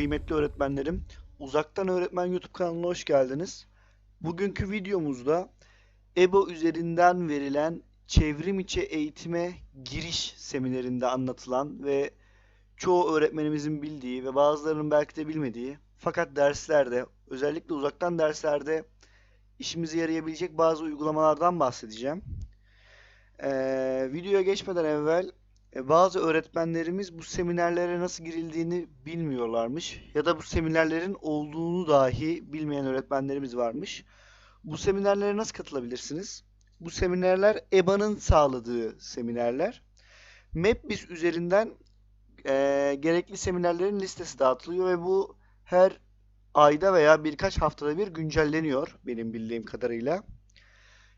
kıymetli öğretmenlerim. Uzaktan Öğretmen YouTube kanalına hoş geldiniz. Bugünkü videomuzda EBO üzerinden verilen çevrim içi eğitime giriş seminerinde anlatılan ve çoğu öğretmenimizin bildiği ve bazılarının belki de bilmediği fakat derslerde özellikle uzaktan derslerde işimize yarayabilecek bazı uygulamalardan bahsedeceğim. Ee, videoya geçmeden evvel e, bazı öğretmenlerimiz bu seminerlere nasıl girildiğini bilmiyorlarmış ya da bu seminerlerin olduğunu dahi bilmeyen öğretmenlerimiz varmış. Bu seminerlere nasıl katılabilirsiniz? Bu seminerler EBA'nın sağladığı seminerler. MapBiz üzerinden e, gerekli seminerlerin listesi dağıtılıyor ve bu her ayda veya birkaç haftada bir güncelleniyor benim bildiğim kadarıyla.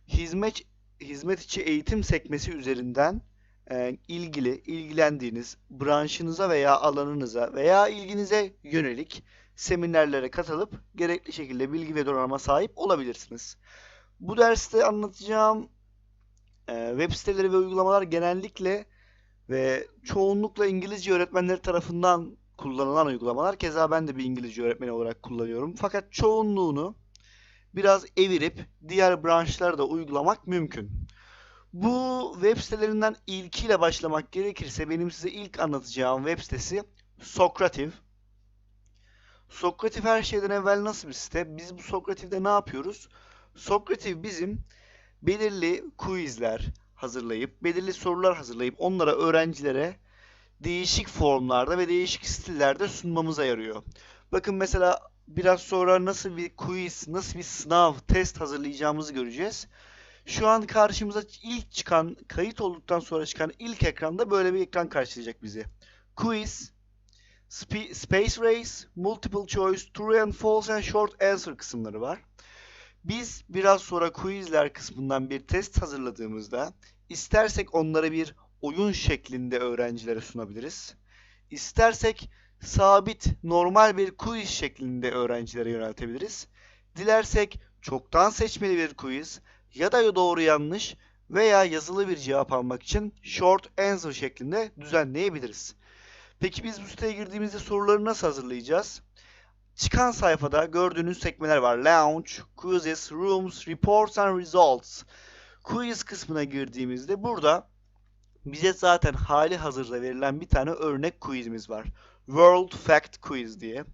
Hizmet hizmet içi eğitim sekmesi üzerinden e, ilgili, ilgilendiğiniz branşınıza veya alanınıza veya ilginize yönelik seminerlere katılıp gerekli şekilde bilgi ve donanıma sahip olabilirsiniz. Bu derste anlatacağım e, web siteleri ve uygulamalar genellikle ve çoğunlukla İngilizce öğretmenleri tarafından kullanılan uygulamalar. Keza ben de bir İngilizce öğretmeni olarak kullanıyorum. Fakat çoğunluğunu biraz evirip diğer branşlarda uygulamak mümkün. Bu web sitelerinden ilkiyle başlamak gerekirse benim size ilk anlatacağım web sitesi Sokrativ. Sokrativ her şeyden evvel nasıl bir site? Biz bu Sokrativ'de ne yapıyoruz? Sokrativ bizim belirli quizler hazırlayıp, belirli sorular hazırlayıp onlara öğrencilere değişik formlarda ve değişik stillerde sunmamıza yarıyor. Bakın mesela biraz sonra nasıl bir quiz, nasıl bir sınav, test hazırlayacağımızı göreceğiz. Şu an karşımıza ilk çıkan, kayıt olduktan sonra çıkan ilk ekranda böyle bir ekran karşılayacak bizi. Quiz, sp- Space Race, Multiple Choice, True and False and Short Answer kısımları var. Biz biraz sonra quizler kısmından bir test hazırladığımızda istersek onları bir oyun şeklinde öğrencilere sunabiliriz. İstersek sabit normal bir quiz şeklinde öğrencilere yöneltebiliriz. Dilersek çoktan seçmeli bir quiz ya da doğru yanlış veya yazılı bir cevap almak için short answer şeklinde düzenleyebiliriz. Peki biz bu siteye girdiğimizde soruları nasıl hazırlayacağız? Çıkan sayfada gördüğünüz sekmeler var. Launch, Quizzes, Rooms, Reports and Results. Quiz kısmına girdiğimizde burada bize zaten hali hazırda verilen bir tane örnek quizimiz var. World Fact Quiz diye.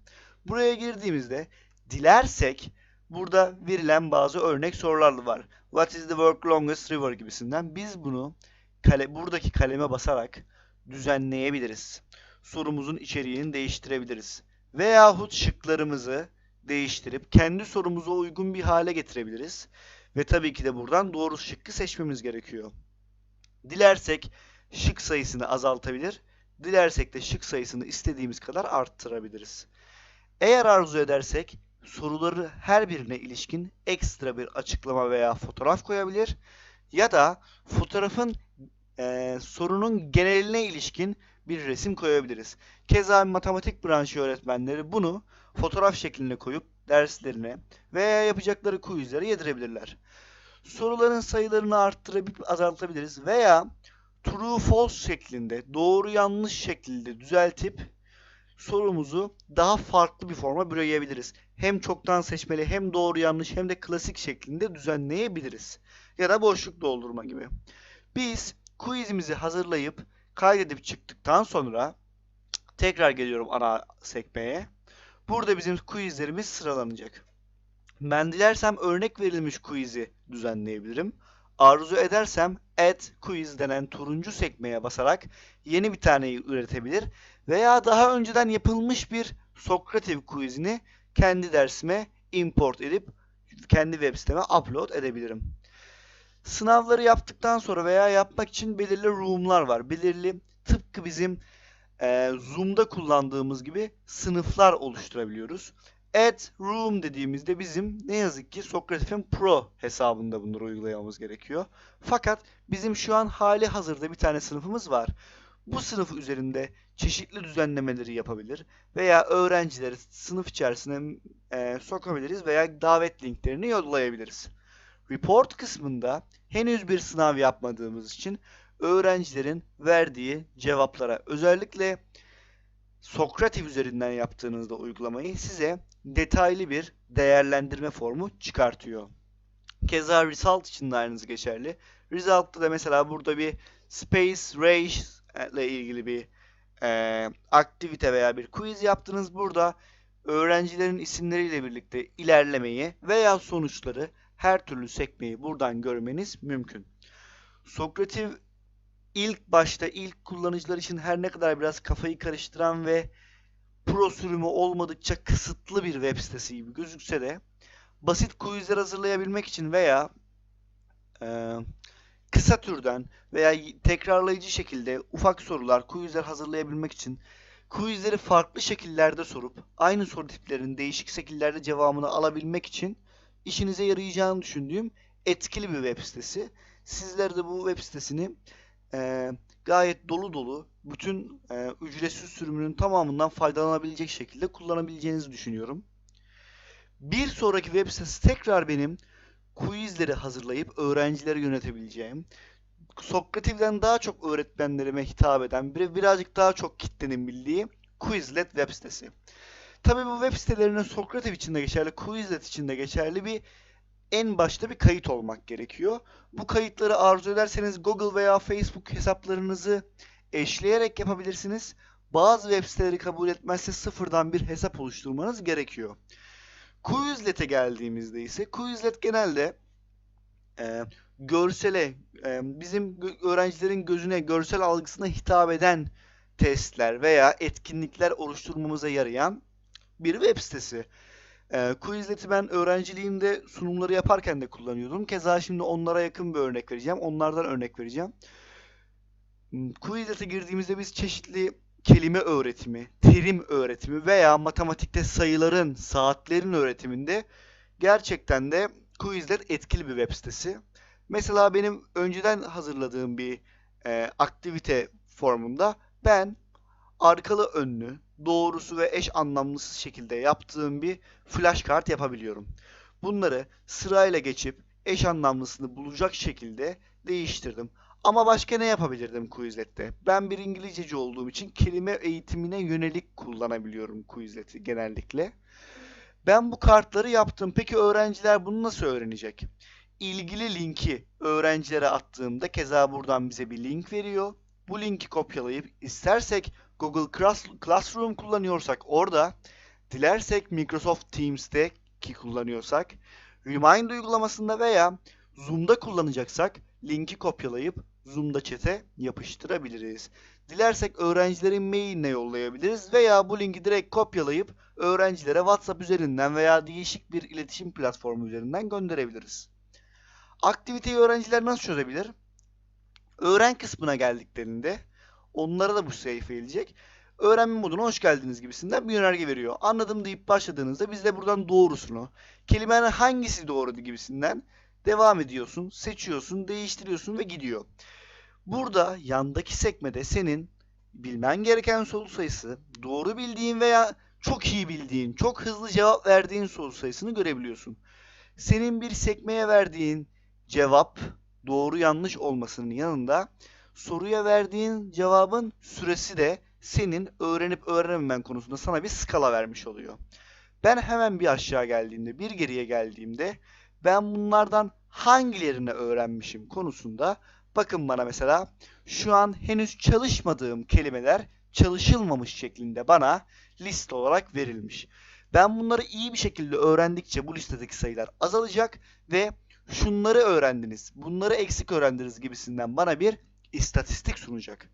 Buraya girdiğimizde dilersek burada verilen bazı örnek sorular var. What is the world longest river gibisinden. Biz bunu kale, buradaki kaleme basarak düzenleyebiliriz. Sorumuzun içeriğini değiştirebiliriz. Veyahut şıklarımızı değiştirip kendi sorumuza uygun bir hale getirebiliriz. Ve tabii ki de buradan doğru şıkkı seçmemiz gerekiyor. Dilersek şık sayısını azaltabilir, dilersek de şık sayısını istediğimiz kadar arttırabiliriz. Eğer arzu edersek soruları her birine ilişkin ekstra bir açıklama veya fotoğraf koyabilir ya da fotoğrafın e, sorunun geneline ilişkin bir resim koyabiliriz. Keza matematik branşı öğretmenleri bunu fotoğraf şeklinde koyup derslerine veya yapacakları quizlere yedirebilirler. Soruların sayılarını arttırıp azaltabiliriz veya true false şeklinde doğru yanlış şekilde düzeltip sorumuzu daha farklı bir forma bürüyebiliriz. Hem çoktan seçmeli hem doğru yanlış hem de klasik şeklinde düzenleyebiliriz. Ya da boşluk doldurma gibi. Biz quizimizi hazırlayıp kaydedip çıktıktan sonra tekrar geliyorum ana sekmeye. Burada bizim quizlerimiz sıralanacak. Ben dilersem örnek verilmiş quiz'i düzenleyebilirim. Arzu edersem Add Quiz denen turuncu sekmeye basarak yeni bir taneyi üretebilir veya daha önceden yapılmış bir Sokrativ quizini kendi dersime import edip kendi web siteme upload edebilirim. Sınavları yaptıktan sonra veya yapmak için belirli room'lar var. Belirli tıpkı bizim e, Zoom'da kullandığımız gibi sınıflar oluşturabiliyoruz. Add Room dediğimizde bizim ne yazık ki Sokratif'in Pro hesabında bunları uygulamamız gerekiyor. Fakat bizim şu an hali hazırda bir tane sınıfımız var. Bu sınıf üzerinde çeşitli düzenlemeleri yapabilir veya öğrencileri sınıf içerisine e, sokabiliriz veya davet linklerini yollayabiliriz. Report kısmında henüz bir sınav yapmadığımız için öğrencilerin verdiği cevaplara özellikle Sokratif üzerinden yaptığınızda uygulamayı size detaylı bir değerlendirme formu çıkartıyor. Keza result için de aynısı geçerli. Result'ta da mesela burada bir space race ile ilgili bir e, aktivite veya bir quiz yaptınız. Burada öğrencilerin isimleriyle birlikte ilerlemeyi veya sonuçları her türlü sekmeyi buradan görmeniz mümkün. Sokratif ilk başta ilk kullanıcılar için her ne kadar biraz kafayı karıştıran ve pro sürümü olmadıkça kısıtlı bir web sitesi gibi gözükse de basit quizler hazırlayabilmek için veya e, kısa türden veya tekrarlayıcı şekilde ufak sorular, quizler hazırlayabilmek için quizleri farklı şekillerde sorup aynı soru tiplerinin değişik şekillerde cevabını alabilmek için işinize yarayacağını düşündüğüm etkili bir web sitesi. Sizler de bu web sitesini e, gayet dolu dolu bütün e, ücretsiz sürümünün tamamından faydalanabilecek şekilde kullanabileceğinizi düşünüyorum. Bir sonraki web sitesi tekrar benim quizleri hazırlayıp öğrencilere yönetebileceğim, Sokrativ'den daha çok öğretmenlerime hitap eden, bir, birazcık daha çok kitlenin bildiği Quizlet web sitesi. Tabii bu web sitelerinin Sokrativ için de geçerli, Quizlet için de geçerli bir en başta bir kayıt olmak gerekiyor. Bu kayıtları arzu ederseniz Google veya Facebook hesaplarınızı eşleyerek yapabilirsiniz. Bazı web siteleri kabul etmezse sıfırdan bir hesap oluşturmanız gerekiyor. Quizlet'e geldiğimizde ise Quizlet genelde e, görsele, e, bizim öğrencilerin gözüne, görsel algısına hitap eden testler veya etkinlikler oluşturmamıza yarayan bir web sitesi. E, Quizlet'i ben öğrenciliğimde sunumları yaparken de kullanıyordum. Keza şimdi onlara yakın bir örnek vereceğim. Onlardan örnek vereceğim. Quizlet'e girdiğimizde biz çeşitli kelime öğretimi, terim öğretimi veya matematikte sayıların, saatlerin öğretiminde gerçekten de Quizlet etkili bir web sitesi. Mesela benim önceden hazırladığım bir e, aktivite formunda ben arkalı önlü, doğrusu ve eş anlamlısız şekilde yaptığım bir flashcard yapabiliyorum. Bunları sırayla geçip eş anlamlısını bulacak şekilde değiştirdim. Ama başka ne yapabilirdim Quizlet'te? Ben bir İngilizceci olduğum için kelime eğitimine yönelik kullanabiliyorum Quizlet'i genellikle. Ben bu kartları yaptım. Peki öğrenciler bunu nasıl öğrenecek? İlgili linki öğrencilere attığımda keza buradan bize bir link veriyor. Bu linki kopyalayıp istersek Google Classroom kullanıyorsak orada, dilersek Microsoft Teams'te ki kullanıyorsak, Remind uygulamasında veya Zoom'da kullanacaksak linki kopyalayıp Zoom'da chat'e yapıştırabiliriz. Dilersek öğrencilerin mailine yollayabiliriz veya bu linki direkt kopyalayıp öğrencilere WhatsApp üzerinden veya değişik bir iletişim platformu üzerinden gönderebiliriz. Aktiviteyi öğrenciler nasıl çözebilir? Öğren kısmına geldiklerinde onlara da bu sayfa gelecek. Öğrenme moduna hoş geldiniz gibisinden bir yönerge veriyor. Anladım deyip başladığınızda biz de buradan doğrusunu, kelimenin hangisi doğru gibisinden devam ediyorsun, seçiyorsun, değiştiriyorsun ve gidiyor. Burada yandaki sekmede senin bilmen gereken soru sayısı, doğru bildiğin veya çok iyi bildiğin, çok hızlı cevap verdiğin soru sayısını görebiliyorsun. Senin bir sekmeye verdiğin cevap doğru yanlış olmasının yanında soruya verdiğin cevabın süresi de senin öğrenip öğrenememen konusunda sana bir skala vermiş oluyor. Ben hemen bir aşağı geldiğimde, bir geriye geldiğimde ben bunlardan hangilerini öğrenmişim konusunda bakın bana mesela şu an henüz çalışmadığım kelimeler çalışılmamış şeklinde bana liste olarak verilmiş. Ben bunları iyi bir şekilde öğrendikçe bu listedeki sayılar azalacak ve şunları öğrendiniz, bunları eksik öğrendiniz gibisinden bana bir istatistik sunacak.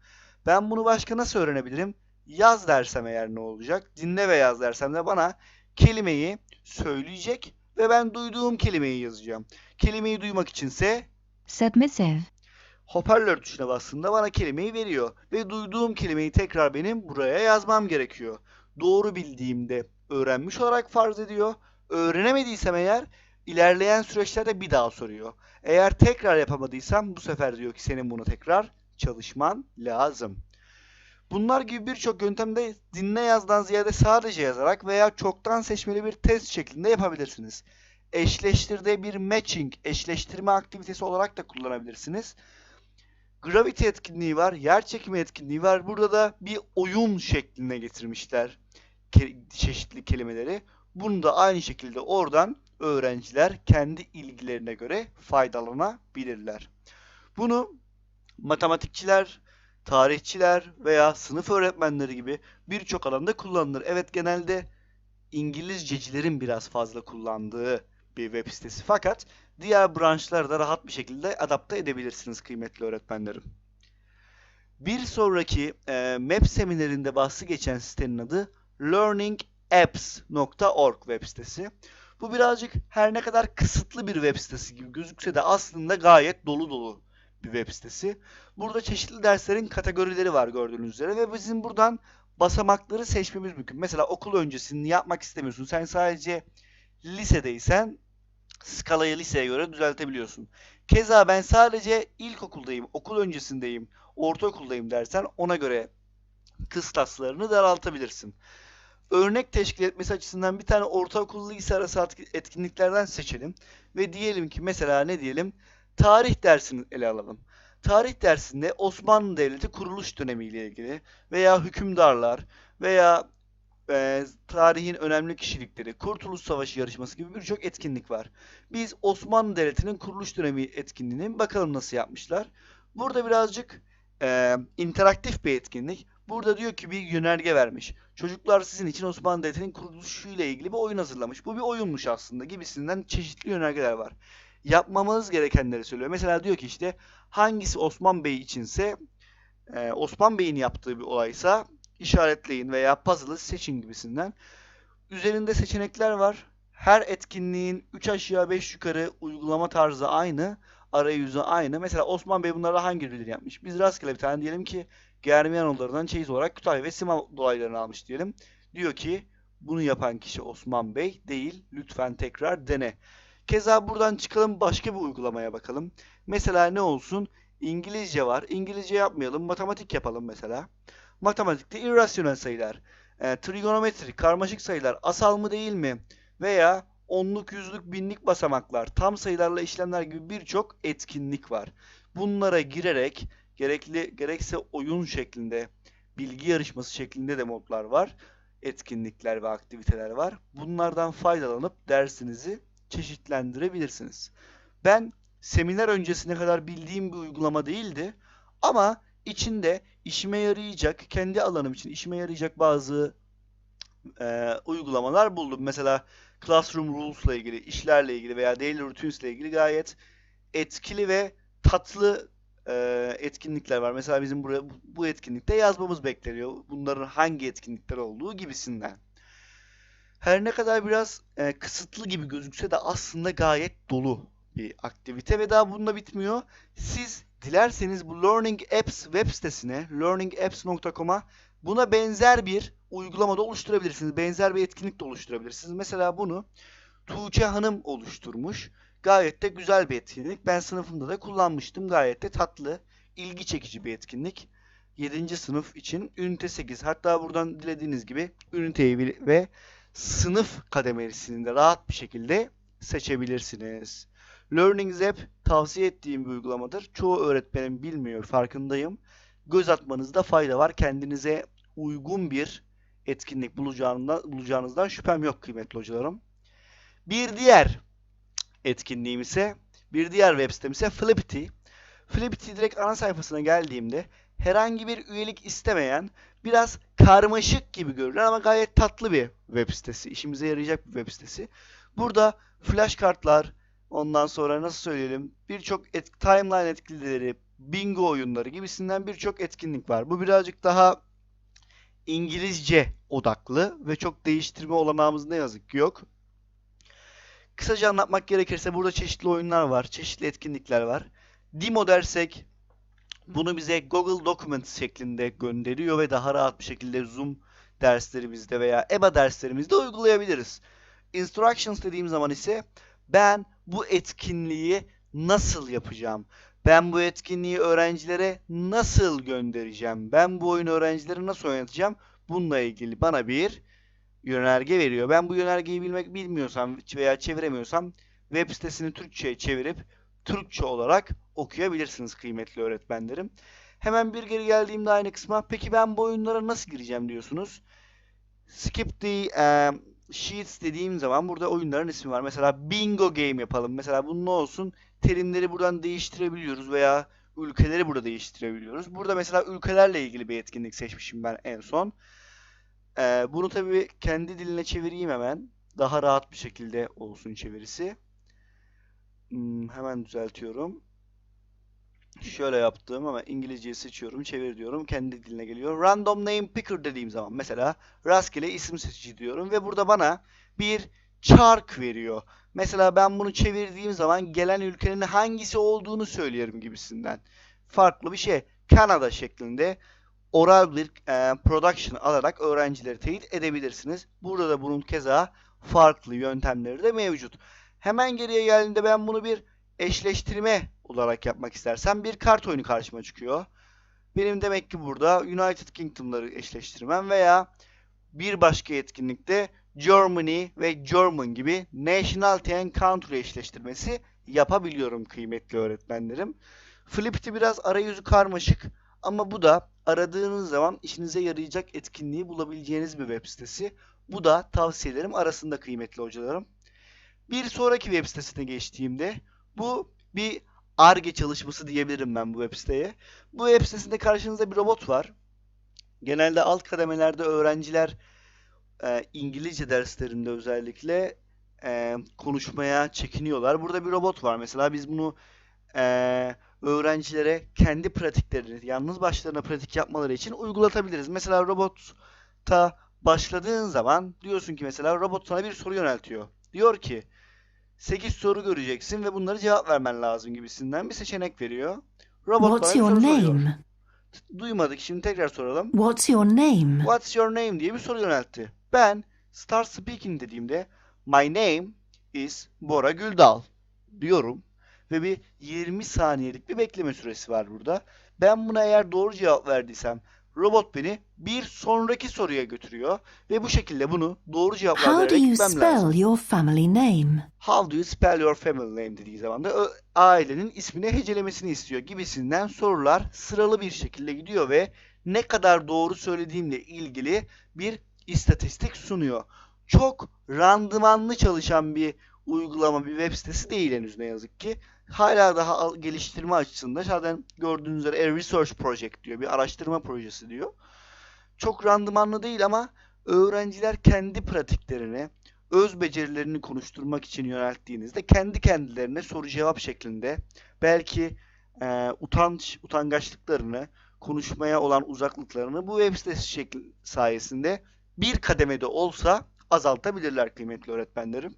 Ben bunu başka nasıl öğrenebilirim? Yaz dersem eğer ne olacak? Dinle ve yaz dersem de bana kelimeyi söyleyecek ve ben duyduğum kelimeyi yazacağım. Kelimeyi duymak içinse Submissive. hoparlör tuşuna bastığımda bana kelimeyi veriyor. Ve duyduğum kelimeyi tekrar benim buraya yazmam gerekiyor. Doğru bildiğimde öğrenmiş olarak farz ediyor. Öğrenemediysem eğer ilerleyen süreçlerde bir daha soruyor. Eğer tekrar yapamadıysam bu sefer diyor ki senin bunu tekrar çalışman lazım. Bunlar gibi birçok yöntemde dinle yazdan ziyade sadece yazarak veya çoktan seçmeli bir test şeklinde yapabilirsiniz. Eşleştirde bir matching, eşleştirme aktivitesi olarak da kullanabilirsiniz. Gravity etkinliği var, yer çekimi etkinliği var. Burada da bir oyun şekline getirmişler ke- çeşitli kelimeleri. Bunu da aynı şekilde oradan öğrenciler kendi ilgilerine göre faydalanabilirler. Bunu matematikçiler, tarihçiler veya sınıf öğretmenleri gibi birçok alanda kullanılır. Evet genelde İngilizcecilerin biraz fazla kullandığı bir web sitesi fakat diğer branşları da rahat bir şekilde adapte edebilirsiniz kıymetli öğretmenlerim. Bir sonraki e, MAP seminerinde bahsi geçen sitenin adı learningapps.org web sitesi. Bu birazcık her ne kadar kısıtlı bir web sitesi gibi gözükse de aslında gayet dolu dolu bir web sitesi. Burada çeşitli derslerin kategorileri var gördüğünüz üzere ve bizim buradan basamakları seçmemiz mümkün. Mesela okul öncesini yapmak istemiyorsun. Sen sadece lisedeysen skalayı liseye göre düzeltebiliyorsun. Keza ben sadece ilkokuldayım, okul öncesindeyim, ortaokuldayım dersen ona göre kıstaslarını daraltabilirsin. Örnek teşkil etmesi açısından bir tane ortaokul lise arası etkinliklerden seçelim ve diyelim ki mesela ne diyelim? Tarih dersini ele alalım. Tarih dersinde Osmanlı Devleti kuruluş dönemiyle ilgili veya hükümdarlar veya e, tarihin önemli kişilikleri, Kurtuluş Savaşı yarışması gibi birçok etkinlik var. Biz Osmanlı Devleti'nin kuruluş dönemi etkinliğini bakalım nasıl yapmışlar. Burada birazcık e, interaktif bir etkinlik. Burada diyor ki bir yönerge vermiş. Çocuklar sizin için Osmanlı Devleti'nin kuruluşu ile ilgili bir oyun hazırlamış. Bu bir oyunmuş aslında gibisinden çeşitli yönergeler var. Yapmamız gerekenleri söylüyor. Mesela diyor ki işte hangisi Osman Bey içinse e, Osman Bey'in yaptığı bir olaysa işaretleyin veya puzzle'ı seçin gibisinden. Üzerinde seçenekler var. Her etkinliğin 3 aşağı 5 yukarı uygulama tarzı aynı. Arayüzü aynı. Mesela Osman Bey bunlarla hangi ürünleri yapmış? Biz rastgele bir tane diyelim ki Germiyanoğullarından çeyiz olarak Kütahya ve Sima dolaylarını almış diyelim. Diyor ki bunu yapan kişi Osman Bey değil. Lütfen tekrar dene. Keza buradan çıkalım başka bir uygulamaya bakalım. Mesela ne olsun? İngilizce var. İngilizce yapmayalım. Matematik yapalım mesela. Matematikte irrasyonel sayılar, e, trigonometri, karmaşık sayılar asal mı değil mi? Veya onluk, yüzlük, binlik basamaklar, tam sayılarla işlemler gibi birçok etkinlik var. Bunlara girerek gerekli gerekse oyun şeklinde, bilgi yarışması şeklinde de modlar var. Etkinlikler ve aktiviteler var. Bunlardan faydalanıp dersinizi çeşitlendirebilirsiniz. Ben seminer öncesine kadar bildiğim bir uygulama değildi ama içinde işime yarayacak, kendi alanım için işime yarayacak bazı e, uygulamalar buldum. Mesela Classroom Rules ile ilgili, işlerle ilgili veya Daily Routines ile ilgili gayet etkili ve tatlı e, etkinlikler var. Mesela bizim buraya bu etkinlikte yazmamız bekleniyor. Bunların hangi etkinlikler olduğu gibisinden. Her ne kadar biraz e, kısıtlı gibi gözükse de aslında gayet dolu bir aktivite ve daha bununla bitmiyor. Siz dilerseniz bu Learning Apps web sitesine learningapps.com'a buna benzer bir uygulama da oluşturabilirsiniz. Benzer bir etkinlik de oluşturabilirsiniz. Mesela bunu Tuğçe Hanım oluşturmuş. Gayet de güzel bir etkinlik. Ben sınıfımda da kullanmıştım. Gayet de tatlı, ilgi çekici bir etkinlik. 7. sınıf için ünite 8. Hatta buradan dilediğiniz gibi üniteyi ve sınıf kademesini de rahat bir şekilde seçebilirsiniz. Learning Zap tavsiye ettiğim bir uygulamadır. Çoğu öğretmenim bilmiyor, farkındayım. Göz atmanızda fayda var. Kendinize uygun bir etkinlik bulacağınızdan, bulacağınızdan şüphem yok kıymetli hocalarım. Bir diğer etkinliğim ise, bir diğer web sitem ise Flippity. Flippity direkt ana sayfasına geldiğimde herhangi bir üyelik istemeyen, biraz karmaşık gibi görünen ama gayet tatlı bir web sitesi. İşimize yarayacak bir web sitesi. Burada flash kartlar, ondan sonra nasıl söyleyelim birçok et, timeline etkileri, bingo oyunları gibisinden birçok etkinlik var. Bu birazcık daha İngilizce odaklı ve çok değiştirme olanağımız ne yazık ki yok. Kısaca anlatmak gerekirse burada çeşitli oyunlar var, çeşitli etkinlikler var. Demo dersek bunu bize Google Documents şeklinde gönderiyor ve daha rahat bir şekilde Zoom derslerimizde veya EBA derslerimizde uygulayabiliriz. Instructions dediğim zaman ise ben bu etkinliği nasıl yapacağım? Ben bu etkinliği öğrencilere nasıl göndereceğim? Ben bu oyunu öğrencilere nasıl oynatacağım? Bununla ilgili bana bir yönerge veriyor. Ben bu yönergeyi bilmek bilmiyorsam veya çeviremiyorsam web sitesini Türkçe'ye çevirip Türkçe olarak okuyabilirsiniz kıymetli öğretmenlerim. Hemen bir geri geldiğimde aynı kısma peki ben bu oyunlara nasıl gireceğim diyorsunuz. Skip the um, sheets dediğim zaman burada oyunların ismi var. Mesela bingo game yapalım. Mesela bunun ne olsun? Terimleri buradan değiştirebiliyoruz veya ülkeleri burada değiştirebiliyoruz. Burada mesela ülkelerle ilgili bir etkinlik seçmişim ben en son. Ee, bunu tabii kendi diline çevireyim hemen. Daha rahat bir şekilde olsun çevirisi. Hmm, hemen düzeltiyorum. Şöyle yaptım ama İngilizceyi seçiyorum, çevir diyorum. Kendi diline geliyor. Random name picker dediğim zaman mesela rastgele isim seçici diyorum ve burada bana bir çark veriyor. Mesela ben bunu çevirdiğim zaman gelen ülkenin hangisi olduğunu söyleyelim gibisinden. Farklı bir şey. Kanada şeklinde oral bir e, production alarak öğrencileri teyit edebilirsiniz. Burada da bunun keza farklı yöntemleri de mevcut. Hemen geriye geldiğinde ben bunu bir eşleştirme olarak yapmak istersem bir kart oyunu karşıma çıkıyor. Benim demek ki burada United Kingdom'ları eşleştirmem veya bir başka etkinlikte Germany ve German gibi nationality and country eşleştirmesi yapabiliyorum kıymetli öğretmenlerim. Flipti biraz arayüzü karmaşık ama bu da aradığınız zaman işinize yarayacak etkinliği bulabileceğiniz bir web sitesi. Bu da tavsiyelerim arasında kıymetli hocalarım. Bir sonraki web sitesine geçtiğimde bu bir ARGE çalışması diyebilirim ben bu web siteye. Bu web sitesinde karşınızda bir robot var. Genelde alt kademelerde öğrenciler e, İngilizce derslerinde özellikle e, konuşmaya çekiniyorlar. Burada bir robot var mesela biz bunu e, öğrencilere kendi pratiklerini yalnız başlarına pratik yapmaları için uygulatabiliriz. Mesela robota başladığın zaman diyorsun ki mesela robot sana bir soru yöneltiyor. Diyor ki 8 soru göreceksin ve bunları cevap vermen lazım gibisinden bir seçenek veriyor. Robot What's your soru soruyor. name? Duymadık şimdi tekrar soralım. What's your name? What's your name diye bir soru yöneltti. Ben start speaking dediğimde my name is Bora Güldal diyorum ve bir 20 saniyelik bir bekleme süresi var burada. Ben buna eğer doğru cevap verdiysem robot beni bir sonraki soruya götürüyor ve bu şekilde bunu doğru cevaplar How do vererek you gitmem lazım. spell your family name? How do you spell your family name dediği zaman da ö- ailenin ismini hecelemesini istiyor gibisinden sorular sıralı bir şekilde gidiyor ve ne kadar doğru söylediğimle ilgili bir istatistik sunuyor. Çok randımanlı çalışan bir uygulama, bir web sitesi değil henüz ne yazık ki. Hala daha geliştirme açısında zaten gördüğünüz üzere a research project diyor, bir araştırma projesi diyor. Çok randımanlı değil ama öğrenciler kendi pratiklerini, öz becerilerini konuşturmak için yönelttiğinizde kendi kendilerine soru cevap şeklinde belki e, utanç utangaçlıklarını konuşmaya olan uzaklıklarını bu web sitesi şekli sayesinde bir kademede olsa azaltabilirler kıymetli öğretmenlerim.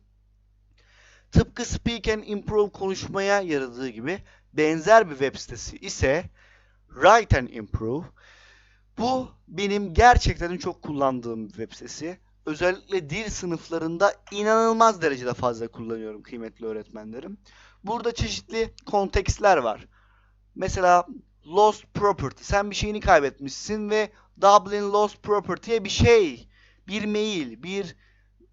Tıpkı Speak and Improve konuşmaya yaradığı gibi benzer bir web sitesi ise Write and Improve. Bu benim gerçekten çok kullandığım bir web sitesi özellikle dil sınıflarında inanılmaz derecede fazla kullanıyorum kıymetli öğretmenlerim. Burada çeşitli kontekstler var. Mesela lost property. Sen bir şeyini kaybetmişsin ve Dublin lost property'ye bir şey, bir mail, bir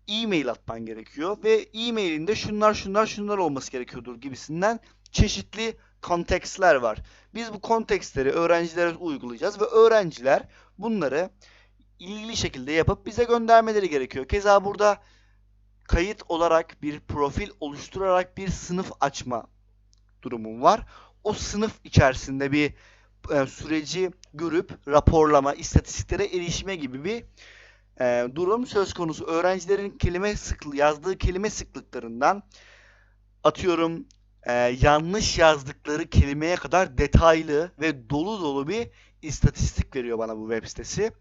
e-mail atman gerekiyor ve e-mailinde şunlar şunlar şunlar olması gerekiyordur gibisinden çeşitli kontekstler var. Biz bu kontekstleri öğrencilere uygulayacağız ve öğrenciler bunları ilgili şekilde yapıp bize göndermeleri gerekiyor. Keza burada kayıt olarak bir profil oluşturarak bir sınıf açma durumum var. O sınıf içerisinde bir e, süreci görüp raporlama, istatistiklere erişme gibi bir e, durum söz konusu. Öğrencilerin kelime sıklığı, yazdığı kelime sıklıklarından atıyorum e, yanlış yazdıkları kelimeye kadar detaylı ve dolu dolu bir istatistik veriyor bana bu web sitesi.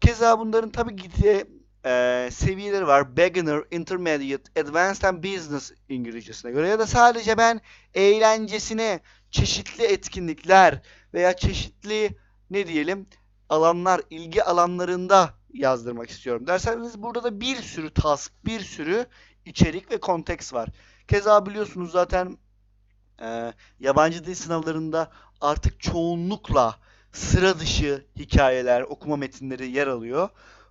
Keza bunların tabii ki de e, seviyeleri var. Beginner, Intermediate, Advanced and Business İngilizcesine göre ya da sadece ben eğlencesine çeşitli etkinlikler veya çeşitli ne diyelim alanlar, ilgi alanlarında yazdırmak istiyorum derseniz burada da bir sürü task, bir sürü içerik ve konteks var. Keza biliyorsunuz zaten e, yabancı dil sınavlarında artık çoğunlukla sıra dışı hikayeler, okuma metinleri yer alıyor.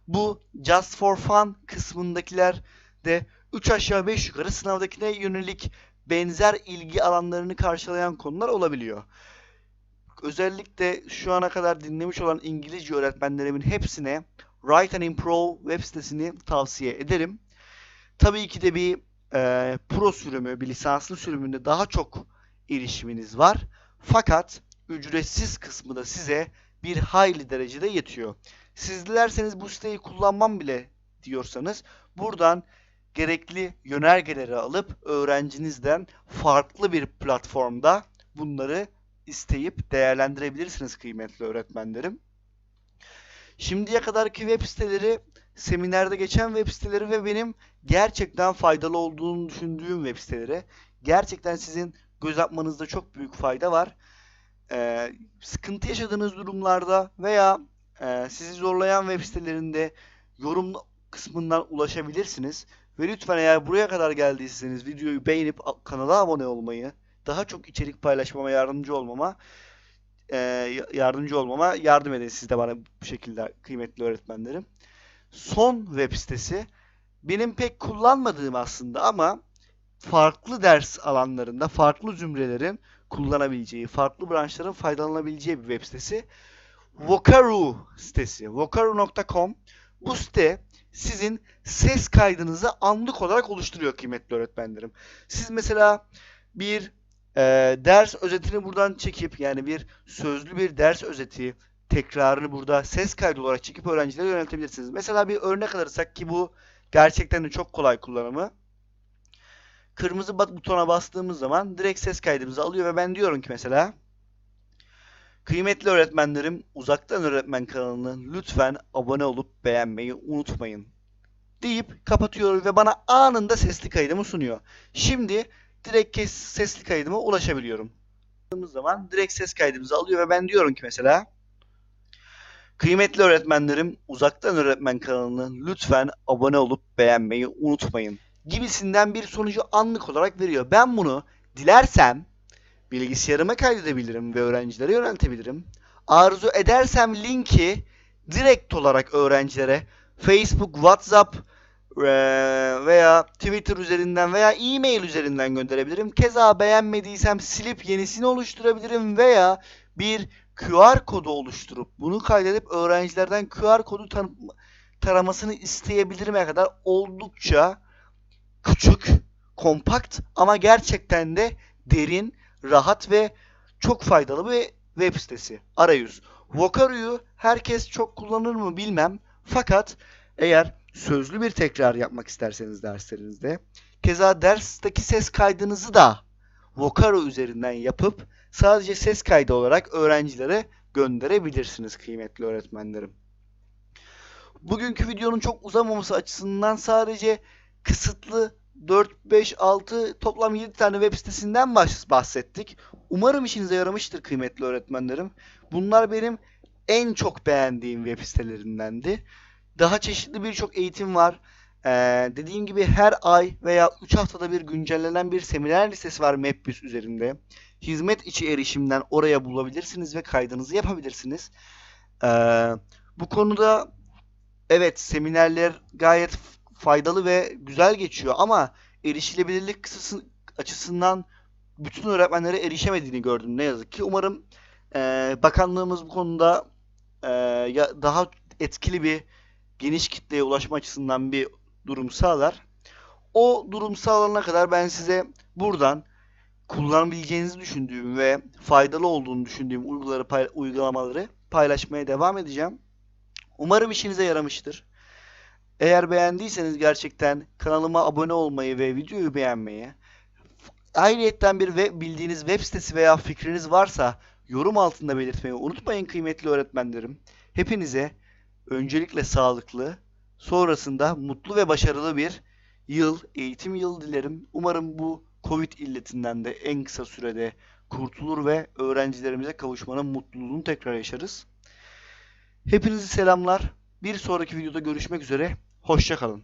Bu Just for Fun kısmındakiler de 3 aşağı 5 yukarı sınavdakine yönelik benzer ilgi alanlarını karşılayan konular olabiliyor. Özellikle şu ana kadar dinlemiş olan İngilizce öğretmenlerimin hepsine Write and Improve web sitesini tavsiye ederim. Tabii ki de bir e, pro sürümü, bir lisanslı sürümünde daha çok erişiminiz var. Fakat ücretsiz kısmı da size bir hayli derecede yetiyor. Siz dilerseniz bu siteyi kullanmam bile diyorsanız buradan gerekli yönergeleri alıp öğrencinizden farklı bir platformda bunları isteyip değerlendirebilirsiniz kıymetli öğretmenlerim. Şimdiye kadarki web siteleri seminerde geçen web siteleri ve benim gerçekten faydalı olduğunu düşündüğüm web siteleri. Gerçekten sizin göz atmanızda çok büyük fayda var. Ee, sıkıntı yaşadığınız durumlarda veya e, sizi zorlayan web sitelerinde yorum kısmından ulaşabilirsiniz. Ve lütfen eğer buraya kadar geldiyseniz videoyu beğenip kanala abone olmayı, daha çok içerik paylaşmama yardımcı olmama e, ya- yardımcı olmama yardım edin siz de bana bu şekilde kıymetli öğretmenlerim. Son web sitesi benim pek kullanmadığım aslında ama farklı ders alanlarında farklı zümrelerin kullanabileceği, farklı branşların faydalanabileceği bir web sitesi. Vokaru sitesi. Vokaru.com Bu site sizin ses kaydınızı anlık olarak oluşturuyor kıymetli öğretmenlerim. Siz mesela bir e, ders özetini buradan çekip yani bir sözlü bir ders özeti tekrarını burada ses kaydı olarak çekip öğrencilere yöneltebilirsiniz. Mesela bir örnek alırsak ki bu gerçekten de çok kolay kullanımı. Kırmızı butona bastığımız zaman direkt ses kaydımızı alıyor ve ben diyorum ki mesela Kıymetli öğretmenlerim, Uzaktan Öğretmen kanalını lütfen abone olup beğenmeyi unutmayın. Deyip kapatıyor ve bana anında sesli kaydımı sunuyor. Şimdi direkt kes sesli kaydıma ulaşabiliyorum. Zaman direkt ses kaydımızı alıyor ve ben diyorum ki mesela Kıymetli öğretmenlerim, Uzaktan Öğretmen kanalını lütfen abone olup beğenmeyi unutmayın. Gibisinden bir sonucu anlık olarak veriyor. Ben bunu dilersem bilgisayarıma kaydedebilirim ve öğrencilere yöneltebilirim. Arzu edersem linki direkt olarak öğrencilere Facebook, WhatsApp veya Twitter üzerinden veya e-mail üzerinden gönderebilirim. Keza beğenmediysem silip yenisini oluşturabilirim veya bir QR kodu oluşturup bunu kaydedip öğrencilerden QR kodu tan- taramasını isteyebilirime kadar oldukça küçük, kompakt ama gerçekten de derin, rahat ve çok faydalı bir web sitesi. Arayüz. Vokaru'yu herkes çok kullanır mı bilmem. Fakat eğer sözlü bir tekrar yapmak isterseniz derslerinizde, keza dersteki ses kaydınızı da Vokaru üzerinden yapıp sadece ses kaydı olarak öğrencilere gönderebilirsiniz kıymetli öğretmenlerim. Bugünkü videonun çok uzamaması açısından sadece kısıtlı 4, 5, 6 toplam 7 tane web sitesinden bahs- bahsettik. Umarım işinize yaramıştır kıymetli öğretmenlerim. Bunlar benim en çok beğendiğim web sitelerindendi. Daha çeşitli birçok eğitim var. Ee, dediğim gibi her ay veya 3 haftada bir güncellenen bir seminer listesi var Mapbus üzerinde. Hizmet içi erişimden oraya bulabilirsiniz ve kaydınızı yapabilirsiniz. Ee, bu konuda evet seminerler gayet faydalı ve güzel geçiyor ama erişilebilirlik kısısı- açısından bütün öğretmenlere erişemediğini gördüm ne yazık ki. Umarım eee, bakanlığımız bu konuda ya daha etkili bir geniş kitleye ulaşma açısından bir durum sağlar. O durum sağlanana kadar ben size buradan kullanabileceğinizi düşündüğüm ve faydalı olduğunu düşündüğüm uygulamaları, pay- uygulamaları paylaşmaya devam edeceğim. Umarım işinize yaramıştır. Eğer beğendiyseniz gerçekten kanalıma abone olmayı ve videoyu beğenmeyi, ayrıyetten bir ve bildiğiniz web sitesi veya fikriniz varsa yorum altında belirtmeyi unutmayın kıymetli öğretmenlerim. Hepinize öncelikle sağlıklı, sonrasında mutlu ve başarılı bir yıl, eğitim yılı dilerim. Umarım bu Covid illetinden de en kısa sürede kurtulur ve öğrencilerimize kavuşmanın mutluluğunu tekrar yaşarız. Hepinizi selamlar. Bir sonraki videoda görüşmek üzere. Hoşça kalın.